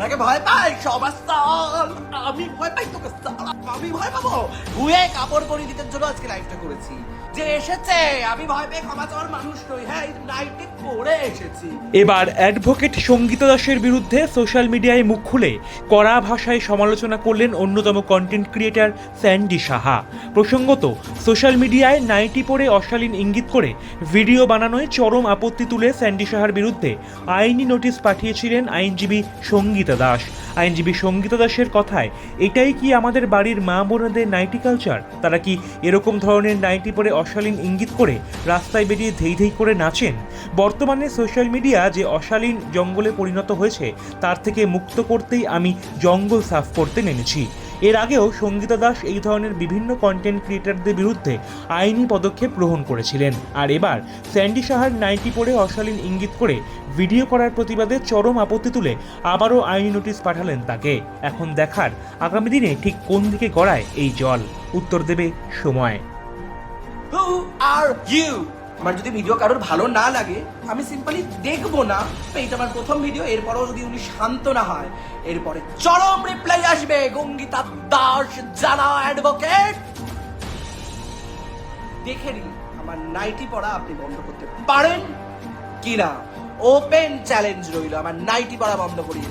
ভয় পাই সবার আমি ভয় পাই তোকে আমি ভয় পাবো? ধুয়ে কাপড় পরিয়ে দিতে জন্য আজকে লাইভটা করেছি। যে এসেছে, আমি ভয় পেয়ে ক্ষমা চাওয়ার মানুষ নই। হ্যাঁ নাইটে পরে এসেছি। এবার অ্যাডভোকেট সঙ্গীতা দাসের বিরুদ্ধে সোশ্যাল মিডিয়ায় মুখ খুলে কড়া ভাষায় সমালোচনা করলেন অন্যতম কন্টেন্ট ক্রিয়েটার স্যান্ডি সাহা। প্রসঙ্গত সোশ্যাল মিডিয়ায় নাইটি পরে অশালীন ইঙ্গিত করে ভিডিও বানানোয় চরম আপত্তি তুলে স্যান্ডি সাহার বিরুদ্ধে আইনি নোটিশ পাঠিয়েছিলেন আইনজীবী সঙ্গীতা দাস। আইনজীবী সঙ্গীতা দাসের কথায়, এটাই কি আমাদের বাড়ির মা বোনদের নাইটি কালচার? তারা কি এরকম ধরনের নাইটি পরে অশালীন ইঙ্গিত করে রাস্তায় বেরিয়ে ধেই ধেই করে নাচেন? বর্তমানে সোশ্যাল মিডিয়া যে অশালীন জঙ্গলে পরিণত হয়েছে, তার থেকে মুক্ত করতেই আমি জঙ্গল সাফ করতে নেমেছি। এর আগেও সঙ্গীতা দাস এই ধরনের বিভিন্ন কন্টেন্ট ক্রিয়েটারদের বিরুদ্ধে আইনি পদক্ষেপ গ্রহণ করেছিলেন। আর এবার স্যান্ডি সাহার নাইটি পরে অশালীন ইঙ্গিত করে ভিডিও করার প্রতিবাদে চরম আপত্তি তুলে আবারও আইনি নোটিশ পাঠালেন তাকে। এখন দেখার আগামী দিনে ঠিক কোন দিকে গড়ায় এই জল? উত্তর দেবে সময়। হু আর ইউ আমার যদি ভিডিও কারোর ভালো না লাগে, আমি সিম্পলি দেখব না। এটা আমার প্রথম ভিডিও এরপরেও যদি উনি শান্ত না হয়, এরপরে চরম রিপ্লাই আসবে গঙ্গিতা দাস জানা অ্যাডভোকেট দেখে নিন, আমার নাইটি পড়া আপনি বন্ধ করতে পারেন কিনা। ওপেন চ্যালেঞ্জ রইল, আমার নাইটি পড়া বন্ধ করিয়ে